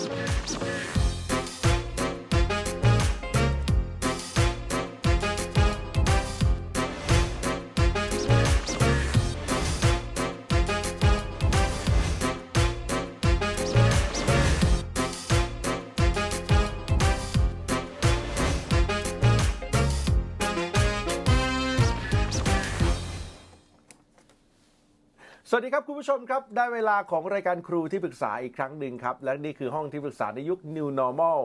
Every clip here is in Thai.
Спасибо. สวัสดีครับ คุณผู้ชมครับ ได้เวลาของรายการครูที่ปรึกษาอีกครั้งหนึ่งครับ และนี่คือห้องที่ปรึกษาในยุค New Normal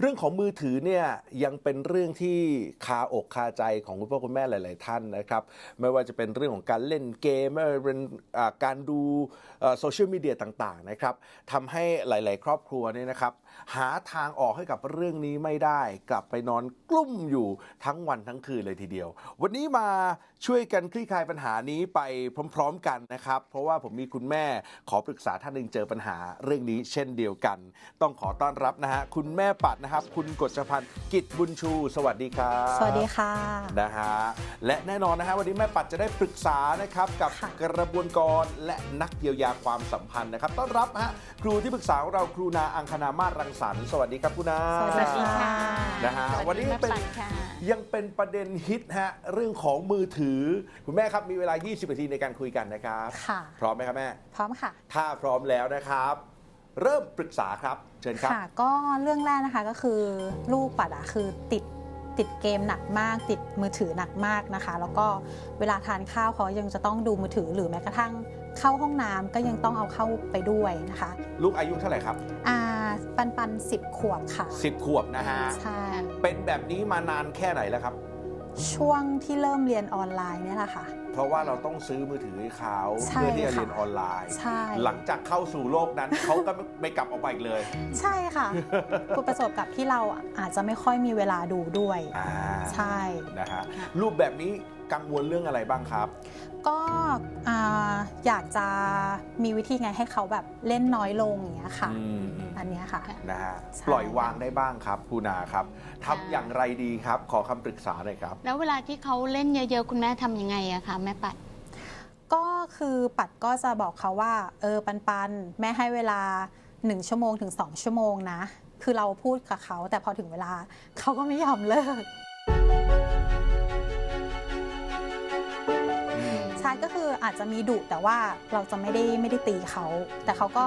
เรื่องของมือถือเนี่ยยังเป็นเรื่องที่คาอกคาใจของคุณพ่อคุณแม่หลาย ๆ ท่านนะครับ ไม่ว่าจะเป็นเรื่องของการเล่นเกมไม่ว่าจะเป็นการดูโซเชียลมีเดียต่าง ๆ นะครับทำให้หลาย ๆ ครอบครัวเนี่ยนะครับหาทางออกให้กับเรื่องนี้ไม่ได้ กลับไปนอนกลุ้มอยู่ทั้งวันทั้งคืนเลยทีเดียว วันนี้มาช่วยกันคลี่คลายปัญหานี้ไปพร้อม ๆ กันนะครับ เพราะว่าผมมีคุณแม่ขอปรึกษาท่านหนึ่งเจอปัญหาเรื่องนี้เช่นเดียวกัน ต้องขอต้อนรับนะฮะคุณแม่ปัดนะครับ คุณกฤษพันธ์กิจบุญชู สวัสดีครับสวัสดีค่ะนะฮะและแน่นอนนะฮะวันนี้แม่ปัดจะได้ปรึกษานะครับกับค่ะกระบวนกรและนักเยียวยาความสัมพันธ์นะครับ ต้อนรับฮะครูที่ปรึกษาของเราครูนาอังคณามาศรังสรรค์สวัสดีครับครูนาสวัสดีค่ะนะฮะสวัสดีวันนี้เป็นแม่ปัดค่ะยังเป็นประเด็นฮิตฮะเรื่องของมือถือ คุณแม่ครับมีเวลา 20 นาทีในการคุยกันนะครับค่ะพร้อมไหมครับแม่ พร้อมค่ะ ถ้าพร้อมแล้วนะครับ เริ่มปรึกษาครับเชิญครับค่ะก็เรื่องแรกนะคะก็คือลูกปัดอะคือติดติดเกมหนักมาก ติดมือถือหนักมากนะคะ แล้วก็เวลาทานข้าวเขายังจะต้องดูมือถือหรือแม้กระทั่ง เข้าห้องน้ำก็ยังต้องเอาเข้าไปด้วยนะคะ ลูกอายุเท่าไหร่ครับอ่าปันปันสิบขวบค่ะ10ขวบนะฮะใช่เป็นแบบนี้มานานแค่ไหนแล้วครับ ช่วงที่เริ่มเรียนออนไลน์เนี่ยแหละค่ะ เพราะว่าเราต้องซื้อมือถือให้เขาใช่เพื่อที่จะค่ะเรียนออนไลน์ใช่หลังจากเข้าสู่โลกนั้นเขาก็ไม่กลับออกไปอีกเลย ใช่ค่ะคุณประสบกับที่เราอาจจะไม่ค่อยมีเวลาดูด้วยอ่าใช่นะฮะรูปแบบนี้กังวลเรื่องอะไรบ้างครับ ก็อ่าอยากจะมีวิธีไงให้เขาแบบเล่นน้อยลงอย่างเงี้ยค่ะอืมอืมอันเนี้ยค่ะนะฮะใช่ปล่อยวางได้บ้างครับคุณนาครับทำอย่างไรดีครับ ขอคำปรึกษาหน่อยครับ แล้วเวลาที่เขาเล่นเยอะๆ คุณแม่ทำยังไงอะคะแม่ปัด ก็คือปัดก็จะบอกเขาว่า เออปันปันแม่ให้เวลา1ชั่วโมงถึง2ชั่วโมงนะ คือเราพูดกับเขาแต่พอถึงเวลาเขาก็ไม่ยอมเลิก ใช่ก็คืออาจจะมีดุแต่ว่าเราจะไม่ได้ไม่ได้ตีเขา แต่เขาก็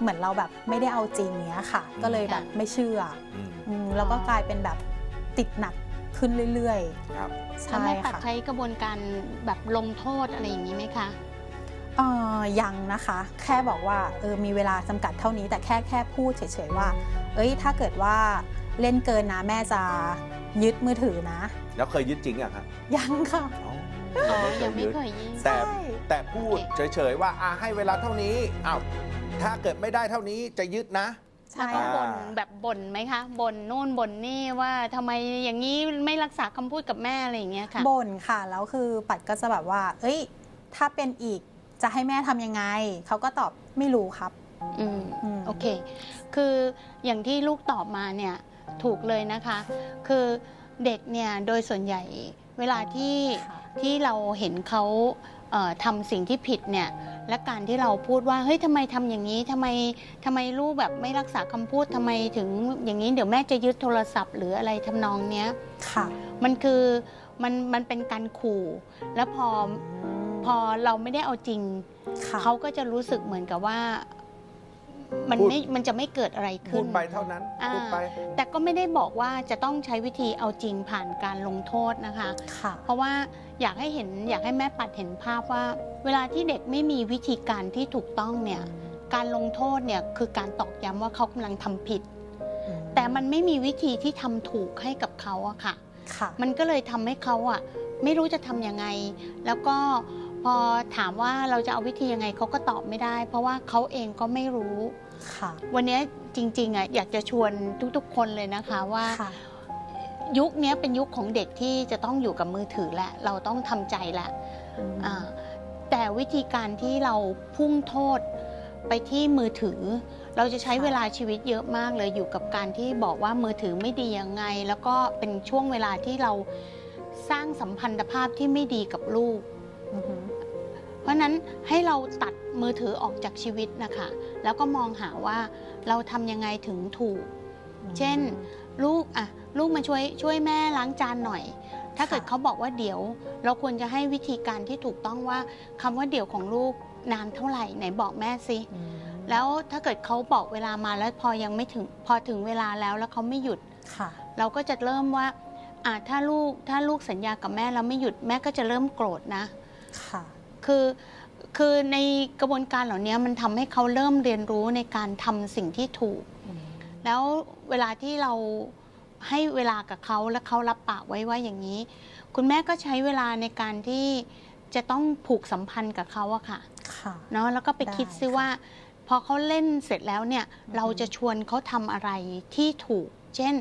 เหมือนเราแบบไม่ได้เอาจริงเนี้ยค่ะ ก็เลยแบบไม่เชื่ออืมอืมแล้วก็กลายเป็นแบบติดหนักขึ้นเรื่อยครับ ๆ แล้วใช่แม่ปัดค่ะ ใช้กระบวนการแบบลงโทษอะไรอย่างนี้ไหมคะ เอ่อยังนะคะ แค่บอกว่าเออมีเวลาจำกัดเท่านี้ แต่แค่แค่พูดเฉยๆว่า เอ้ยถ้าเกิดว่าเล่นเกินนะแม่จะยึดมือถือนะ แล้วเคยยึดจริงอะครับยังค่ะ อ๋อ ยังไม่เคยยิงแต่ใช่ แต่พูดเฉยๆว่าอะให้เวลาเท่านี้อ้าวถ้าเกิดไม่ได้เท่านี้จะยึดนะ ใช่แล้วก็บ่นอ่าแบบบ่นไหมคะบ่นนู่นบ่นนี่ว่าทำไมอย่างนี้ไม่รักษาคำพูดกับแม่อะไรอย่างเงี้ยค่ะบ่นค่ะแล้วคือปัดก็จะแบบว่า เอ้ย ถ้าเป็นอีกจะให้แม่ทำยังไง เขาก็ตอบไม่รู้ครับอืม อืม โอเค คืออย่างที่ลูกตอบมาเนี่ยถูกเลยนะคะ คือเด็กเนี่ยโดยส่วนใหญ่ เวลาที่ค่ะที่เราเห็นเขาเอ่อทำสิ่งที่ผิดเนี่ยและการที่เราพูดว่าเฮ้ยทำไมทำอย่างนี้ทำไมทำไมลูกแบบไม่รักษาคำพูดทำไมถึงอย่างนี้เดี๋ยวแม่จะยึดโทรศัพท์หรืออะไรทำนองเนี้ยค่ะ มันคือมันมันเป็นการขู่ แล้วพอพอเราไม่ได้เอาจริงค่ะเขาก็จะรู้สึกเหมือนกับว่า มันพูด ไม่มันจะไม่เกิดอะไรพูขึ้ดน ไปเท่านั้นอ่า พูดไป แต่ก็ไม่ได้บอกว่าจะต้องใช้วิธีเอาจริงผ่านการลงโทษนะคะ ค่ะ เพราะว่าอยากให้เห็นอยากให้แม่ปัดเห็นภาพว่า เวลาที่เด็กไม่มีวิธีการที่ถูกต้องเนี่ยการลงโทษเนี่ยคือการตอกย้ำว่าเขากำลังทำผิด แต่มันไม่มีวิธีที่ทำถูกให้กับเขาอะค่ะ ค่ะ มันก็เลยทำให้เขาอะไม่รู้จะทำยังไง แล้วก็ พอถามว่าเราจะเอาวิธียังไงเขาก็ตอบไม่ได้ เพราะว่าเขาเองก็ไม่รู้ค่ะวันนี้จริงๆอะอยากจะชวนทุกๆ คนเลยนะคะว่าค่ะยุคนี้เป็นยุคของเด็กที่จะต้องอยู่กับมือถือแหละ เราต้องทำใจแหละอ่าแต่วิธีการที่เราพุ่งโทษไปที่มือถือ เราจะใช้ค่ะเวลาชีวิตเยอะมากเลยอยู่กับการที่บอกว่ามือถือไม่ดียังไง แล้วก็เป็นช่วงเวลาที่เราสร้างสัมพันธภาพที่ไม่ดีกับลูกอือหือ เพราะฉะนั้นให้เราตัดมือถือออกจากชีวิตนะคะ แล้วก็มองหาว่าเราทำยังไงถึงถูก เช่นลูกอะลูกมาช่วยช่วยแม่ล้างจานหน่อย ถ้าเกิดค่ะเขาบอกว่าเดี๋ยว เราควรจะให้วิธีการที่ถูกต้องว่าคำว่าเดี๋ยวของลูกนานเท่าไหร่ไหนบอกแม่สิอืมแล้วถ้าเกิดเขาบอกเวลามาแล้วพอยังไม่ถึงพอถึงเวลาแล้วแล้วเขาไม่หยุดค่ะเราก็จะเริ่มว่าอ่าถ้าลูกถ้าลูกสัญญากับแม่แล้วไม่หยุดแม่ก็จะเริ่มโกรธนะ ค่ะ คือคือในกระบวนการเหล่านี้มันทำให้เขาเริ่มเรียนรู้ในการทำสิ่งที่ถูก แล้วเวลาที่เราให้เวลากับเขาและเขารับปากไว้ว่าอย่างนี้ คุณแม่ก็ใช้เวลาในการที่จะต้องผูกสัมพันธ์กับเขาอะค่ะค่ะเนาะแล้วก็ไปได้คิดซิค่ะว่า พอเขาเล่นเสร็จแล้วเนี่ยอือฮึเราจะชวนเขาทำอะไรที่ถูก เช่น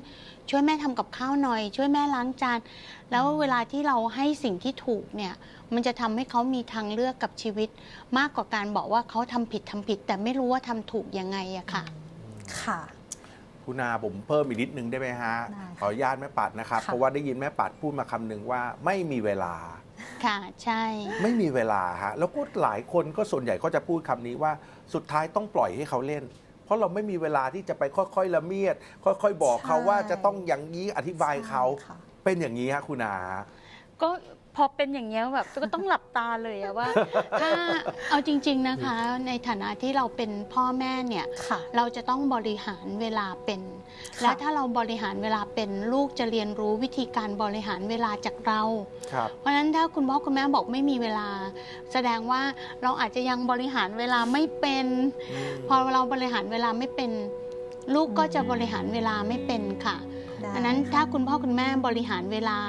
ช่วยแม่ทำกับข้าวหน่อย ช่วยแม่ล้างจานแล้วเวลาที่เราให้สิ่งที่ถูกเนี่ย มันจะทำให้เขามีทางเลือกกับชีวิต มากกว่าการบอกว่าเขาทำผิดทำผิด แต่ไม่รู้ว่าทำถูกยังไงอะค่ะ ค่ะคุณนาผมเพิ่มอีกนิดนึงได้ไหมฮะได้ค่ะขออนุญาตแม่ปัดนะครับค่ะเพราะว่าได้ยินแม่ปัดพูดมาคำหนึ่งว่าไม่มีเวลา ค่ะ ใช่ ไม่มีเวลาฮะ แล้วก็หลายคนก็ส่วนใหญ่ก็จะพูดคำนี้ว่าสุดท้ายต้องปล่อยให้เขาเล่น เพราะเราไม่มีเวลาที่จะไปค่อยๆละเมียด ค่อย ๆ บอกเขาใช่ว่าจะต้องอย่างนี้อธิบายเขาใช่ค่ะเป็นอย่างนี้ฮะคุณนาก็พ อเป็นอย่างเงี้ยแบบก็ต้องหลับตาเลยอะว่า ถ้าเอาจริง ๆนะคะ ในฐานะที่เราเป็นพ่อแม่เนี่ย ค่ะ เราจะต้องบริหารเวลาเป็น ค่ะและถ้าเราบริหารเวลาเป็นลูกจะเรียนรู้วิธีการบริหารเวลาจากเรา ครับ เพราะฉะนั้นถ้าคุณพ่อคุณแม่บอกไม่มีเวลา แสดงว่าเราอาจจะยังบริหารเวลาไม่เป็น พอเราบริหารเวลาไม่เป็น ลูกก็จะบริหารเวลาไม่เป็นค่ะ ได้อันนั้นค่ะถ้าคุณพ่อคุณแม่บริหารเวลา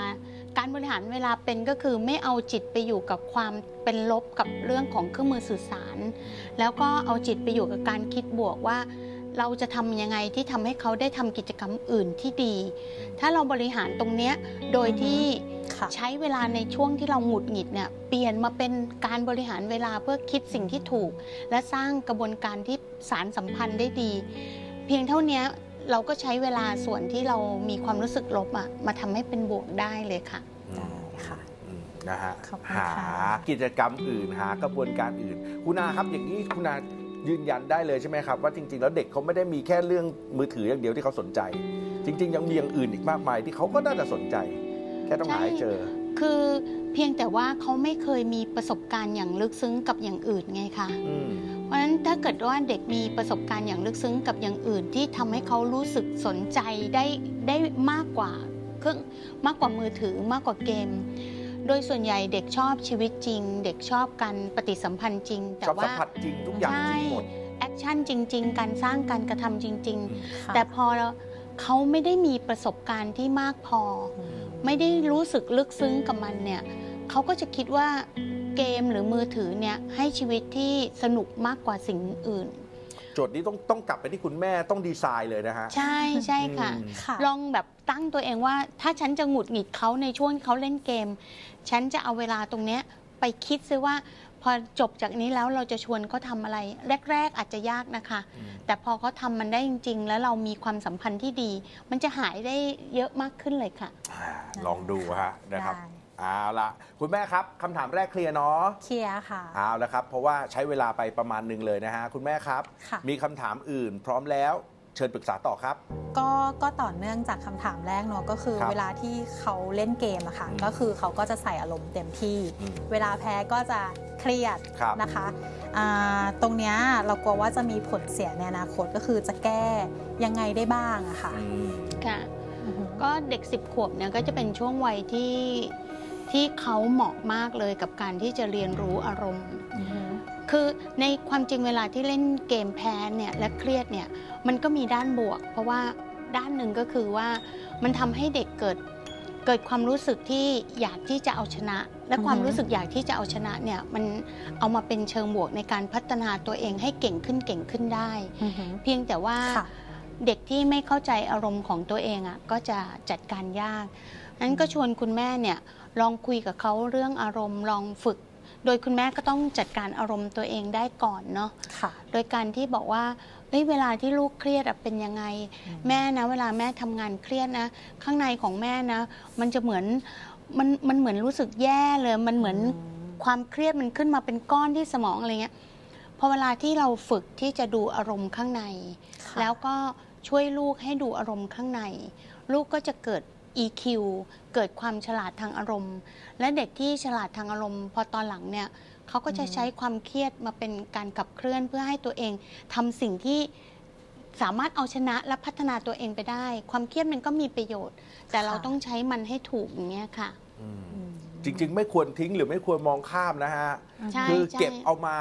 การบริหารเวลาเป็นก็คือไม่เอาจิตไปอยู่กับความเป็นลบกับเรื่องของเครื่องมือสื่อสาร แล้วก็เอาจิตไปอยู่กับการคิดบวกว่า เราจะทำยังไงที่ทำให้เขาได้ทำกิจกรรมอื่นที่ดี ถ้าเราบริหารตรงเนี้ยโดยที่ค่ะใช้เวลาในช่วงที่เราหงุดหงิดเนี่ยเปลี่ยนมาเป็นการบริหารเวลาเพื่อคิดสิ่งที่ถูก และสร้างกระบวนการที่สารสัมพันธ์ได้ดี เพียงเท่านี้ เราก็ใช้เวลาส่วนที่เรามีความรู้สึกลบอะมาทำให้เป็นบวกได้เลยค่ะ ได้ค่ะ อืมนะฮะขอบคุณหาค่ะกิจกรรมอื่นหากระบวนการอื่น คุณนาครับอย่างนี้คุณนายืนยันได้เลยใช่ไหมครับ ว่าจริง ๆ แล้วเด็กเขาไม่ได้มีแค่เรื่องมือถืออย่างเดียวที่เขาสนใจ จริง ๆ ยังมีอย่างอื่นอีกมากมายที่เขาก็น่าจะสนใจ แค่ต้องหาให้เจอ คือเพียงแต่ว่าเขาไม่เคยมีประสบการณ์อย่างลึกซึ้งกับอย่างอื่นไงคะ อืมเพ ราะฉะนั้นถ้าเกิดว่าเด็กมีประสบการณ์อย่างลึกซึ้งกับอย่างอื่นที่ทำให้เขารู้สึกสนใจได้ได้มากกว่าเครื่องมากกว่ามือถือมากกว่าเกม โดยส่วนใหญ่เด็กชอบชีวิตจริง เด็กชอบการปฏิสัมพันธ์จริง แต่ชอบสัว่ามผัสจริงทุกอย่างจริงหมดแอคชั่นจริง ๆ การสร้างการกระทำจริงค่ะๆแต่พอเขาไม่ได้มีประสบการณ์ที่มากพออืมไม่ได้รู้สึกลึกซึ้งกับมันเนี่ยเขาก็จะคิดว่า เกมหรือมือถือเนี่ยให้ชีวิตที่สนุกมากกว่าสิ่งอื่น โจทย์นี้ต้องต้องกลับไปที่คุณแม่ต้องดีไซน์เลยนะฮะ ใช่ใช่ค่ะ อืม ค่ะ ลองแบบตั้งตัวเองว่า ถ้าฉันจะหงุดหงิดเขาในช่วงที่เขาเล่นเกม ฉันจะเอาเวลาตรงเนี้ยไปคิดซิว่า พอจบจากนี้แล้วเราจะชวนเขาทำอะไร แรก ๆ อาจจะยากนะคะ อืม แต่พอเขาทำมันได้จริง ๆ แล้วเรามีความสัมพันธ์ที่ดี มันจะหายได้เยอะมากขึ้นเลยค่ะ อ่าลองดูฮะนะครับ ได้ เอาละคุณแม่ครับคำถามแรกเคลียร์เนาะเคลียร์ค่ะ เอาละครับ เพราะว่าใช้เวลาไปประมาณหนึ่งเลยนะฮะ คุณแม่ครับ ค่ะ มีคำถามอื่นพร้อมแล้วเชิญปรึกษาต่อครับ ก็ก็ต่อเนื่องจากคำถามแรกเนอะก็คือ ครับเวลาที่เขาเล่นเกมอะค่ะอืมก็คือเขาก็จะใส่อารมณ์เต็มที่ อืมเวลาแพ้ก็จะเครียดครับนะคะอ่าตรงเนี้ยเรากลัวว่าจะมีผลเสียในอนาคตก็คือจะแก้ยังไงได้บ้างอะค่ะอืมค่ะ อือฮึก็เด็ก 10 ขวบเนี่ยก็จะเป็นช่วงวัยที่ ที่เขาเหมาะมากเลยกับการที่จะเรียนรู้อารมณ์อือฮึคือในความจริงเวลาที่เล่นเกมแพ้เนี่ยและเครียดเนี่ยมันก็มีด้านบวก เพราะว่าด้านหนึ่งก็คือว่ามันทำให้เด็กเกิดเกิดความรู้สึกที่อยากที่จะเอาชนะ และความรู้สึกอยากที่จะเอาชนะเนี่ยมันเอามาเป็นเชิงบวกในการพัฒนาตัวเองให้เก่งขึ้นเก่งขึ้นได้อือฮึเพียงแต่ว่าค่ะเด็กที่ไม่เข้าใจอารมณ์ของตัวเองอะก็จะจัดการยากนั้นก็ชวนคุณแม่เนี่ย ลองคุยกับเขาเรื่องอารมณ์ลองฝึก โดยคุณแม่ก็ต้องจัดการอารมณ์ตัวเองได้ก่อนเนาะค่ะโดยการที่บอกว่าเฮ้ยเวลาที่ลูกเครียดอะเป็นยังไงอืมแม่นะ เวลาแม่ทำงานเครียดนะ ข้างในของแม่นะ มันจะเหมือนมันมันเหมือนรู้สึกแย่เลย มันเหมือนความเครียดมันขึ้นมาเป็นก้อนที่สมองอะไรเงี้ยพอเวลาที่เราฝึกที่จะดูอารมณ์ข้างในค่ะแล้วก็ช่วยลูกให้ดูอารมณ์ข้างใน ลูกก็จะเกิด EQ เกิดความฉลาดทางอารมณ์ และเด็กที่ฉลาดทางอารมณ์พอตอนหลังเนี่ยเขาก็จะใช้ความเครียดมาเป็นการขับเคลื่อนเพื่อให้ตัวเองทำสิ่งที่สามารถเอาชนะและพัฒนาตัวเองไปได้ ความเครียดมันก็มีประโยชน์ แต่เราค่ะต้องใช้มันให้ถูกอย่างเงี้ยค่ะอืมอืมจริง ๆ ไม่ควรทิ้งหรือไม่ควรมองข้ามนะฮะใช่คือใช่เก็บเอามา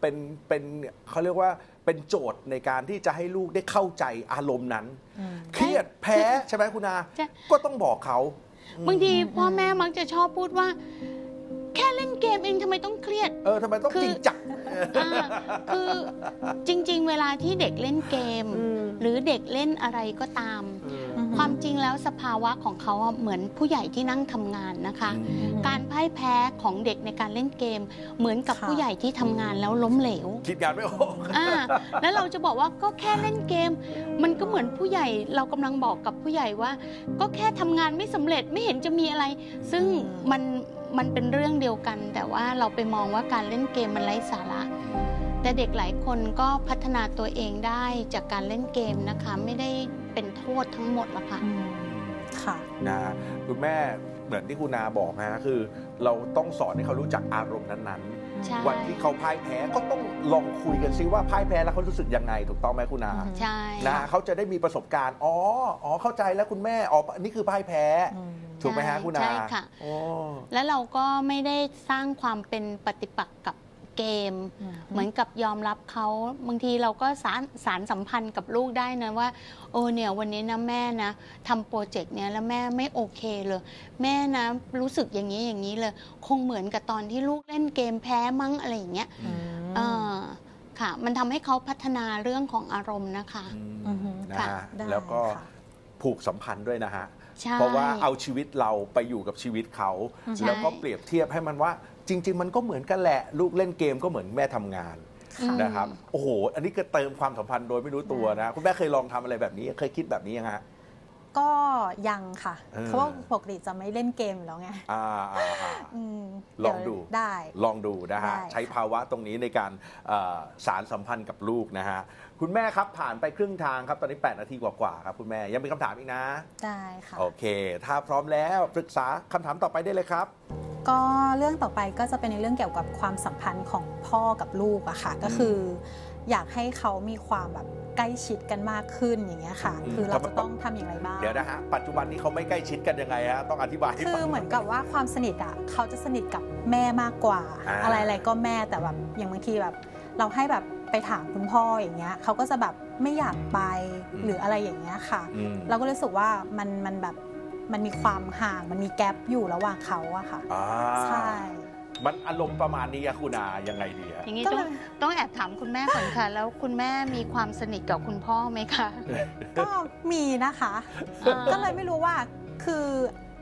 เป็นเป็นเขาเรียกว่า เป็นโจทย์ในการที่จะให้ลูกได้เข้าใจอารมณ์นั้น อืม เครียดแพ้ใช่ไหมคุณอาใช่ ก็ต้องบอกเขาบางทีอืมพ่อแม่มักจะชอบพูดว่า แค่เล่นเกมเองทำไมต้องเครียด เออทำไมต้องคือ จริงจังอ่าคือจริง ๆ เวลาที่เด็กเล่นเกมอืมหรือเด็กเล่นอะไรก็ตามอืม ความจริงแล้วสภาวะของเขาอะเหมือนผู้ใหญ่ที่นั่งทำงานนะคะ การพ่ายแพ้ของเด็กในการเล่นเกม เหมือนกับค่ะ ผู้ใหญ่ที่ทำงานแล้วล้มเหลว คิดงานไม่ออก อ่าแล้วเราจะบอกว่าก็แค่เล่นเกม มันก็เหมือนผู้ใหญ่เรากำลังบอกกับผู้ใหญ่ว่า ก็แค่ทำงานไม่สำเร็จไม่เห็นจะมีอะไร ซึ่งอืมมันมันเป็นเรื่องเดียวกัน แต่ว่าเราไปมองว่าการเล่นเกมมันไร้สาระ แต่เด็กหลายคนก็พัฒนาตัวเองได้จากการเล่นเกมนะคะ ไม่ได้ เป็นโทษทั้งหมดหรอกค่ะอืมค่ะนะคุณแม่เหมือนที่คุณนาบอกนะคือ เราต้องสอนให้เขารู้จักอารมณ์นั้นใช่ ๆ วันที่เขาพ่ายแพ้ก็ต้องลองคุยกันซิว่าพ่ายแพ้แล้วเขารู้สึกยังไงถูกต้องไหมคุณนา อืม ใช่ นะเขาจะได้มีประสบการณ์ อ๋อ อ๋อ เข้าใจแล้วคุณแม่ อ๋อ นี่คือพ่ายแพ้ อืม ถูกไหมฮะคุณนาใช่ค่ะโอ้แล้วเราก็ไม่ได้สร้างความเป็นปฏิปักษ์กับ เกมอืมเหมือนกับยอมรับเขาบางทีเราก็สารสารสัมพันธ์กับลูกได้นะว่าโอ้เนี่ยวันนี้นะแม่นะทำโปรเจกต์เนี้ยแล้วแม่ไม่โอเคเลย แม่นะรู้สึกอย่างนี้อย่างนี้เลย คงเหมือนกับตอนที่ลูกเล่นเกมแพ้มั้งอะไรอย่างเงี้ยอืมเออค่ะ มันทำให้เขาพัฒนาเรื่องของอารมณ์นะคะ อือฮึ นะค่ะฮะได้แล้วก็ค่ะ ผูกสัมพันธ์ด้วยนะฮะ ใช่ เพราะว่าเอาชีวิตเราไปอยู่กับชีวิตเขา ใช่ แล้วก็เปรียบเทียบให้มันว่า จริง ๆ มันก็เหมือนกันแหละ ลูกเล่นเกมก็เหมือนแม่ทำงานอืมนะครับโอ้โห อันนี้ก็เติมความสัมพันธ์โดยไม่รู้ตัวนะ คุณแม่เคยลองทำอะไรแบบนี้ เคยคิดแบบนี้ยังฮะ ก็ยังค่ะ เออ เพราะว่าปกติจะไม่เล่นเกมอยู่แล้วไงอ่าอ่าอ่า อืมลองดู เยวได้ ลองดูนะฮะ ได้ค่ะ ใช้ภาวะตรงนี้ในการเอ่อสารสัมพันธ์กับลูกนะฮะ คุณแม่ครับผ่านไปครึ่งทางครับ ตอนนี้ 8 นาทีกว่าๆครับคุณแม่ ยังมีคำถามอีกนะ ได้ค่ะ โอเค ถ้าพร้อมแล้วปรึกษาคำถามต่อไปได้เลยครับ ก็เรื่องต่อไปก็จะเป็นในเรื่องเกี่ยวกับความสัมพันธ์ของพ่อกับลูกอะค่ะ ก็คือ อยากให้เขามีความแบบใกล้ชิดกันมากขึ้นอย่างเงี้ยค่ะอืมคือเราทำไมจะต้องทำอย่างไรบ้าง เดี๋ยวนะฮะ ปัจจุบันนี้เขาไม่ใกล้ชิดกันยังไงฮะ ต้องอธิบายให้คืฟัองเหมือนกับว่าความสนิทอะเขาจะสนิทกับแม่มากกว่า อ่า อะไรๆก็แม่แต่แบบอย่างบางทีแบบ เราให้แบบไปถามคุณพ่ออย่างเงี้ยเขาก็จะแบบไม่อยากไปหรืออะไรอย่างเงี้ยค่ะ อืม เราก็รู้สึกว่ามันมันแบบ มันมีความห่าง มันมีแกลบอยู่ระหว่างเขาอะค่ะ อ่าใช่ มันอารมณ์ประมาณนี้อะคุณอายังไงดีอะอย่างนี้ก็ต้เลองยต้องแอบถามคุณแม่ก่อนค่ะ แล้วคุณแม่มีความสนิทกับคุณพ่อไหมคะก็มีนะคะ อ่าก็เลยไม่รู้ว่าคือ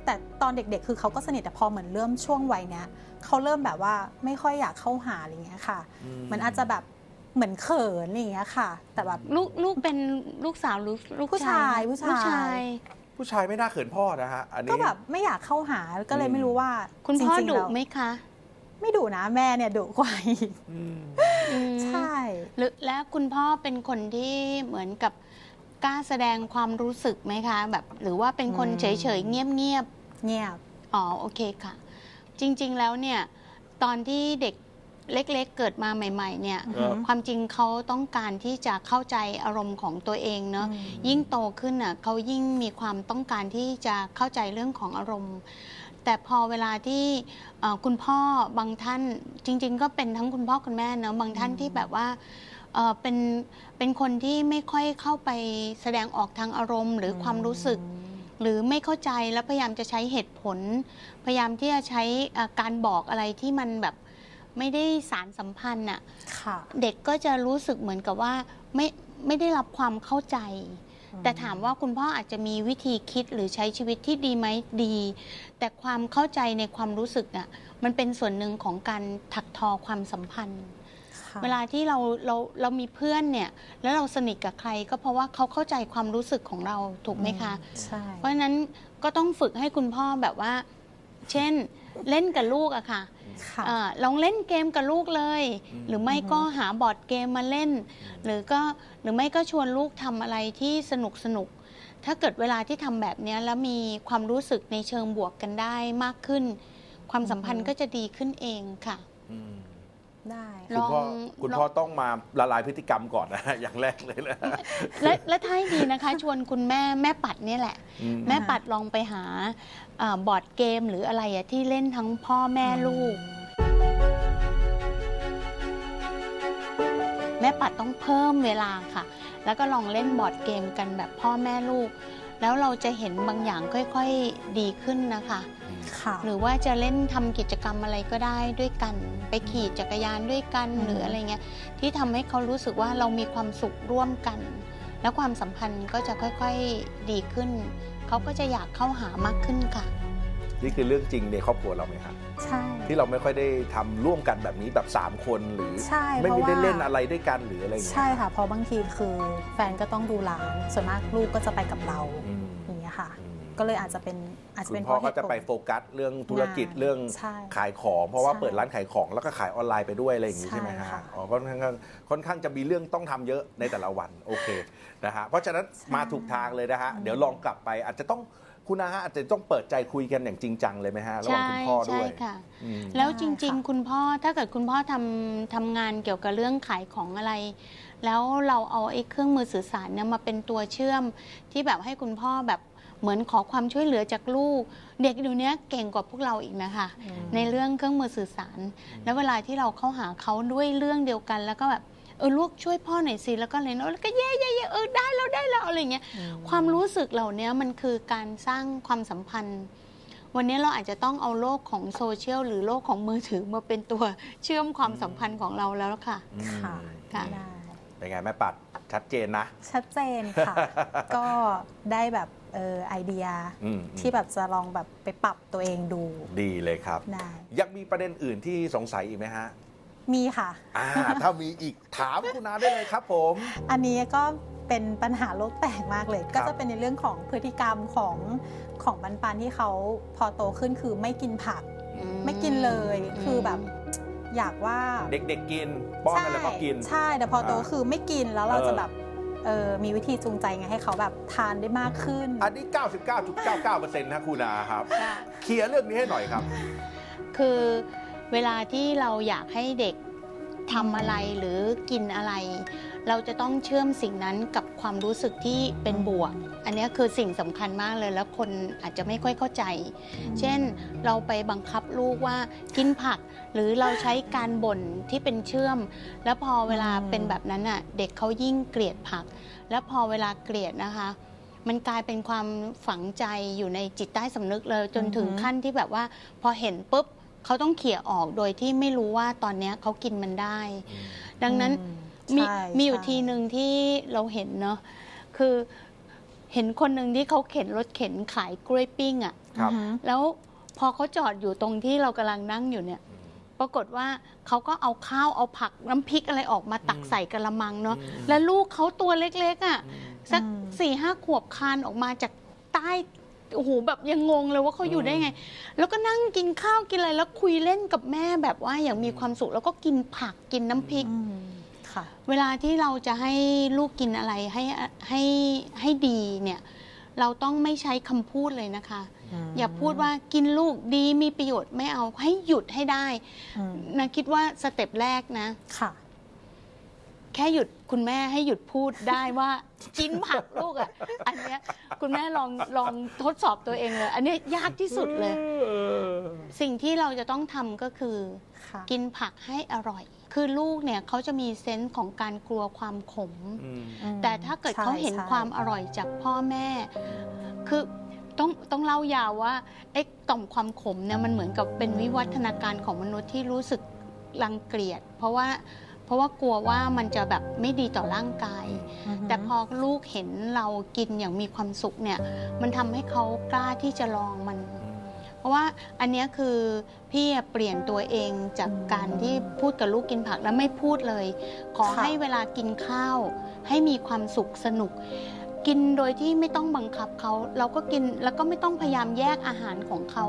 แต่ตอนเด็กๆ คือเขาก็สนิทแต่พอเหมือนเริ่มช่วงวัยเนี้ยเขาเริ่มแบบว่าไม่ค่อยอยากเข้าหาอะไรเงี้ยค่ะอืมมันอาจจะแบบเหมือนเขินอะไรเงี้ยค่ะ แต่แบบ ลูกลูกเป็นลูกสาวหรือลูกผู้ชายผู้ชาย ลูกชาย ผู้ชายไม่น่าเขินพ่อนะฮะ อันนี้ ก็แบบไม่อยากเข้าหาก็เลยไม่รู้ว่าคุณพ่อจริงๆดุแล้วไหมคะไม่ดุนะแม่เนี่ยดุกว่าอีกอืมอืมใช่ หรือและคุณพ่อเป็นคนที่เหมือนกับกล้าแสดงความรู้สึกไหมคะ แบบ หรือว่าเป็นคนอืม เฉยๆเงียบเงียบ ๆอ๋อโอเคค่ะ จริงๆแล้วเนี่ย ตอนที่เด็ก เล็กๆ เกิดมาใหม่ๆเนี่ยอือฮึความจริงเขาต้องการที่จะเข้าใจอารมณ์ของตัวเองเนาะอืม ยิ่งโตขึ้นน่ะเขายิ่งมีความต้องการที่จะเข้าใจเรื่องของอารมณ์ แต่พอเวลาที่เอ่อคุณพ่อบางท่านจริง ๆ ก็เป็นทั้งคุณพ่อคุณแม่เนอะบางท่านที่แบบว่าเอ่อเป็นเป็นคนที่ไม่ค่อยเข้าไปแสดงออกทางอารมณ์ หรือความรู้สึก หรือไม่เข้าใจแล้วพยายามจะใช้เหตุผล พยายามที่จะใช้เอ่อการบอกอะไรที่มันแบบ ไม่ได้สารสัมพันธ์น่ะค่ะ เด็กก็จะรู้สึกเหมือนกับว่าไม่ไม่ได้รับความเข้าใจ แต่ถามว่าคุณพ่ออาจจะมีวิธีคิดหรือใช้ชีวิตที่ดีไหมดี แต่ความเข้าใจในความรู้สึกน่ะมันเป็นส่วนหนึ่งของการถักทอความสัมพันธ์ค่ะเวลาที่เราเราเรามีเพื่อนเนี่ย แล้วเราสนิทกับใครก็เพราะว่าเขาเข้าใจความรู้สึกของเราถูกไหมคะใช่เพราะฉะนั้นก็ต้องฝึกให้คุณพ่อแบบว่า เช่น เล่นกับลูกอะค่ะ ค่ะอาลองเล่นเกมกับลูกเลยอืมหรือไม่ก็หาบอร์ดเกมมาเล่น หรือก็หรือไม่ก็ชวนลูกทำอะไรที่สนุกสนุกถ้าเกิดเวลาที่ทำแบบเนี้ยแล้วมีความรู้สึกในเชิงบวกกันได้มากขึ้น ความสัมพันธ์ก็จะดีขึ้นเองค่ะอืม ได้ลคุณองพ่อคุณพ่อต้องมาละลายพฤติกรรมก่อนนะ อย่างแรกเลยนะ และและท้ายดีนะคะ ชวนคุณแม่แม่ปัดเนี่ยแหละ อืม แม่ปัดลองไปหาเอ่อบอร์ดเกมหรืออะไรอะที่เล่นทั้งพ่อแม่ลูก แม่ปัดต้องเพิ่มเวลาค่ะ แล้วก็ลองเล่นบอร์ดเกมกันแบบพ่อแม่ลูก แล้วเราจะเห็นบางอย่างค่อย ๆดีขึ้นนะคะ ค่ะ หรือว่าจะเล่นทำกิจกรรมอะไรก็ได้ด้วยกัน ไปขี่จักรยานด้วยกันอืมหรืออะไรเงี้ยที่ทำให้เขารู้สึกว่าเรามีความสุขร่วมกัน แล้วความสัมพันธ์ก็จะค่อยๆดีขึ้น เขาก็จะอยากเข้าหามากขึ้นค่ะ นี่คือเรื่องจริงในครอบครัวเราไหมครับใช่ที่เราไม่ค่อยได้ทำร่วมกันแบบนี้แบบ 3 คนหรือใช่ไม่เพราะได้ว่าเล่นอะไรด้วยกันหรืออะไรอย่างเงี้ยใช่ค่ะเพราะบางทีคือแฟนก็ต้องดูร้านส่วนมากลูกก็จะไปกับเราอืมอย่างเงี้ยค่ะอืม ก็เลยอาจจะเป็นอาจจะคุเป็ณนพ่อเพราก็เหตุจะไปผล โฟกัสเรื่องธุรกิจงานเรื่องใช่ขายของ เพราะว่าใช่เปิดร้านขายของแล้วก็ขายออนไลน์ไปด้วยอะไรอย่างงี้ใช่ใช่ไหมฮะค่ะ อ๋อค่อนข้างค่อนข้างจะมีเรื่องต้องทำเยอะในแต่ละวันโอเคนะฮะเพราะฉะนั้นมาถูกทางเลยนะฮะเดี๋ยวลองกลับไปอาจจะต้องคุณอาฮะอาจจะต้องเปิดใจคุยกันอย่างจริงจังเลยไหมฮะระหว่างใช่คุณพ่อด้ใช่วยค่ะ อืม แล้วได้จริงค่ะๆคุณพ่อถ้าเกิดคุณพ่อทำทำงานเกี่ยวกับเรื่องขายของอะไร แล้วเราเอาไอ้เครื่องมือสื่อสารเนี่ยมาเป็นตัวเชื่อมที่แบบให้คุณพ่อแบบ เหมือนขอความช่วยเหลือจากลูก เด็กเดี๋ยวนี้เก่งกว่าพวกเราอีกนะคะอืมในเรื่องเครื่องมือสื่อสาร แล้วเวลาที่เราเข้าหาเขาด้วยเรื่องเดียวกัน แล้วก็แบบเออลูกช่วยพ่อหน่อยสิแล้วก็เลยเนาะแล้วก็เย่เย่เย่เออได้แล้วได้แล้วอะไรเงี้ยอืมความรู้สึกเหล่านี้มันคือการสร้างความสัมพันธ์ วันนี้เราอาจจะต้องเอาโลกของโซเชียลหรือโลกของมือถือมาเป็นตัวเชื่อมความสัมพันธ์ของเราแล้วค่ะอืมค่ะค่ะได้เป็นไงแม่ปัดชัดเจนนะ ชัดเจนค่ะ ก็ได้แบบ เออไอเดียอืมที่แบบจะลองแบบไปปรับตัวเองดูดีเลยครับ ได้ยังมีประเด็นอื่นที่สงสัยอีกไหมฮะมีค่ะ อ่า ถ้ามีอีกถามคุณอาได้เลยครับผม อันนี้ก็เป็นปัญหาโลกแตกมากเลยครัก็บจะเป็นในเรื่องของพฤติกรรมของของปันปันที่เขาพอโตขึ้นคือไม่กินผักไม่กินเลยคือแบบอยากว่าเด็กๆกินป้อนอะไรก็กิน ใช่แต่พอโตอ่าคือไม่กินแล้วเราเออ จะแบบ เออมีวิธีจูงใจไงให้เขาแบบทานได้มากขึ้น อันนี้ 99.99%นะคุณอาครับ เคลียร์เรื่องนี้ให้หน่อยครับ คือเวลาที่เราอยากให้เด็ก ทำอะไรหรือกินอะไร เราจะต้องเชื่อมสิ่งนั้นกับความรู้สึกที่เป็นบวก อันนี้คือสิ่งสำคัญมากเลยแล้วคนอาจจะไม่ค่อยเข้าใจ เช่นเราไปบังคับลูกว่ากินผัก หรือเราใช้การบ่นที่เป็นเชื่อม แล้วพอเวลาอืมเป็นแบบนั้นอะเด็กเขายิ่งเกลียดผัก แล้วพอเวลาเกลียดนะคะมันกลายเป็นความฝังใจอยู่ในจิตใต้สำนึกเลย จนถึงอือหือขั้นที่แบบว่า พอเห็นปุ๊บ เขาต้องเขี่ยออกโดยที่ไม่รู้ว่าตอนเนี้ยเขากินมันได้ ดังนั้นอืมมีใช่มีอยู่ใช่ ทีหนึ่งที่เราเห็นเนาะคือเห็นคนหนึ่งที่เขาเข็นรถเข็นขายกล้วยปิ้งอะ่ะครับ อือฮึแล้วพอเขาจอดอยู่ตรงที่เรากำลังนั่งอยู่เนี่ย ปรากฏว่าเขาก็เอาข้าวเอาผักน้ำพริกอะไรออกมาตักอืมใส่กระมังเนาะอืม แล้วลูกเขาตัวเล็กๆอะ่ะ สักอืม สี่ห้าขวบคลานออกมาจากใต้ โอ้โหแบบยังงงเลยว่าเขาอยู่ได้ไง แล้วก็นั่งกินข้าวกินอะไรแล้วคุยเล่นกับแม่แบบว่าอย่างมีความสุขแล้วก็กินผักกินน้ำพริกอืมค่ะ เวลาที่เราจะให้ลูกกินอะไรให้ให้ให้ดีเนี่ย เราต้องไม่ใช้คำพูดเลยนะคะ อย่าพูดว่ากินลูกดีมีประโยชน์ไม่เอาให้หยุดให้ได้อืม นะคิดว่าสเต็ปแรกนะ ค่ะ แค่หยุดคุณแม่ให้หยุดพูดได้ว่ากินผักลูกอะ อันเนี้ยคุณแม่ลองลองทดสอบตัวเองเลย อันเนี้ยยากที่สุดเลย สิ่งที่เราจะต้องทำก็คือ ค่ะกินผักให้อร่อย คือลูกเนี่ยเขาจะมีเซนส์ของการกลัวความขม อืม อืมแต่ถ้าเกิดใช่เขาเห็นใช่ ความอร่อยจากพ่อแม่ คือต้องต้องเล่ายาวว่าไอ้ต่อมความขมเนี่ยมันเหมือนกับเป็นวิวัฒนาการของมนุษย์ที่รู้สึกรังเกียจ เพราะว่าเพ ราะว่ากลัวว่ามันจะแบบไม่ดีต่อร่างกายอือฮึแต่พอลูกเห็นเรากินอย่างมีความสุขเนี่ย มันทำให้เขากล้าที่จะลองมัน เพราะว่าอันเนี้ยคือพี่อะเปลี่ยนตัวเองจากการที่พูดกับลูกกินผักแล้วไม่พูดเลย ขอค่ะ ให้เวลากินข้าว ให้มีความสุขสนุก กินโดยที่ไม่ต้องบังคับเขาเราก็กินแล้วก็ไม่ต้องพยายามแยกอาหารของเขา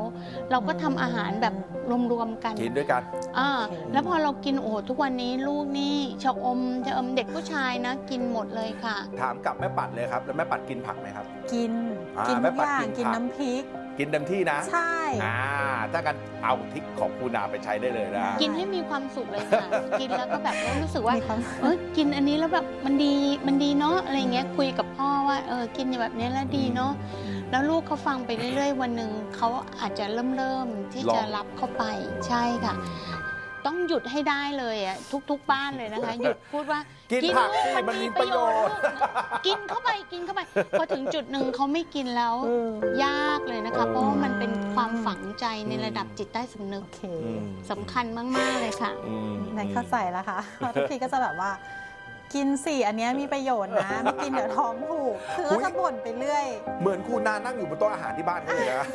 เราก็ทำอาหารแบบรวมๆกันกินด้วยกัน อ่าโอเคแล้วพอเรากินโอ้โหทุกวันนี้ลูกนี่ชะอมชะอมเด็กผู้ชายนะ กินหมดเลยค่ะ ถามกับแม่ปัดเลยครับ แล้วแม่ปัดกินผักไหมครับ กิน อ่ากินแม่ทุกปัดอย่างกินกินผัก น้ำพริก กินเต็มที่นะใช่ อ่าถ้ากันเอาทริกของคูนาไปใช้ได้เลยนะ กินให้มีความสุขเลยค่ะ กินแล้วก็แบบรู้สึกว่า มีความเออกินอันนี้แล้วแบบมันดีมันดีเนาะอะไรเงี้ยคุยกับพ่อว่าเออกินแบบนี้แล้วดีเนาะแล้วลูกเขาฟังไปเรื่อยๆ วันหนึ่งเขาอาจจะเริ่มเริ่มๆที่ลองจะรับเข้าไปใช่ค่ะ ต้องหยุดให้ได้เลยอะทุก ๆ บ้านเลยนะคะ หยุดพูดว่ากินกินผักลูกสิมันมันมีมีปประระโยโยชน์ชน์ กินเข้าไปกินเข้าไป พอถึงจุดหนึ่งเขาไม่กินแล้วเออยากเลยนะคะ เพราะว่ามันเป็นความฝังใจในระดับจิตใต้สำนึโอกเคอืมสำคัญมาก ๆ เลยค่ะ อืม ในเข้าใจแล้วค่ะเพราะทุกทีก็จะแบบว่า กินสิอันเนี้ยมีประโยชน์นะไม่กินเดี๋ยวท้องผูกคือก็จะบ่นไปเรื่อย เหมือนคูนานั่งอยู่บนโต๊ะอาหารที่บ้านเขาเลยนะ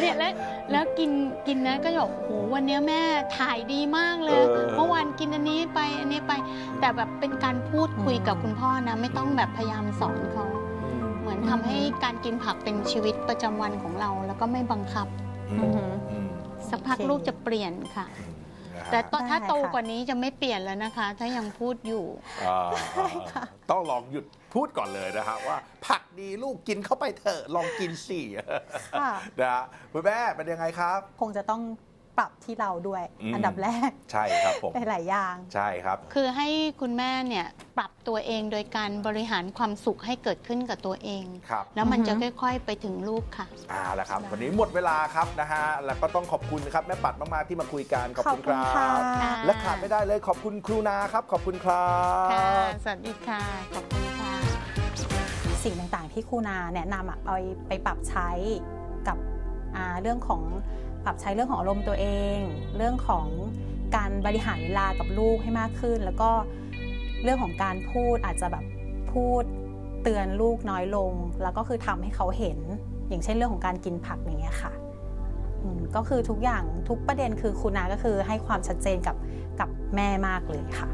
เนี่ยแล้วแล้วกินกินนะก็จะบอกโอ้โหวันเนี้ยแม่ถ่ายดีมากเลย เออ เมื่อวานกินอันนี้ไปอันนี้ไป แต่แบบเป็นการพูดคุยกับคุณพ่อนะ ไม่ต้องแบบพยายามสอนเขาเหมือนทำให้การกินผักเป็นชีวิตประจำวันของเรา แล้วก็ไม่บังคับ อืมอือหืออืมสักพักโอเค ลูกจะเปลี่ยนค่ะ นะฮะแต่ตอนถ้าได้โตค่ะกว่านี้จะไม่เปลี่ยนแล้วนะคะ ถ้ายังพูดอยู่ อ่าต้องลองหยุดพูดก่อนเลยนะฮะว่า ผักดีลูกกินเข้าไปเถอะลองกินสิค่ะ นะฮะคุณแม่เป็นยังไงครับ คงจะต้อง ปรับที่เราด้วย อืม อันดับแรกใช่ครับผม หลายๆอย่าง ใช่ครับ คือให้คุณแม่เนี่ยปรับตัวเองโดยการบริหารความสุขให้เกิดขึ้นกับตัวเอง ครับ แล้วมันอือฮึจะค่อยๆไปถึงลูกค่ะ อ่าแล้วครับ วันนี้หมดเวลาครับนะฮะ แล้วก็ต้องขอบคุณนะครับแม่ปัดมาก ๆ ที่มาคุยกัน ขอบคุณครัค่ะบค่ะ และขาดไม่ได้เลยขอบคุณครูนาครับ ขอบคุณครัค่ะบสวัสดีค่ะ ขอบคุณค่ะ สิ่งต่างๆที่ครูนาแนะนำอะเอาไปปรับใช้กับอ่าเรื่องของป รับใช้เรื่องของอารมณ์ตัวเอง เรื่องของการบริหารเวลากับลูกให้มากขึ้น แล้วก็เรื่องของการพูดอาจจะแบบพูดเตือนลูกน้อยลง แล้วก็คือทำให้เขาเห็น อย่างเช่นเรื่องของการกินผักอย่างเงี้ยค่ะก็คือทุกอย่างทุกประเด็นคือครูนาก็คือให้ความชัดเจนกับกับแม่มากเลยค่ะ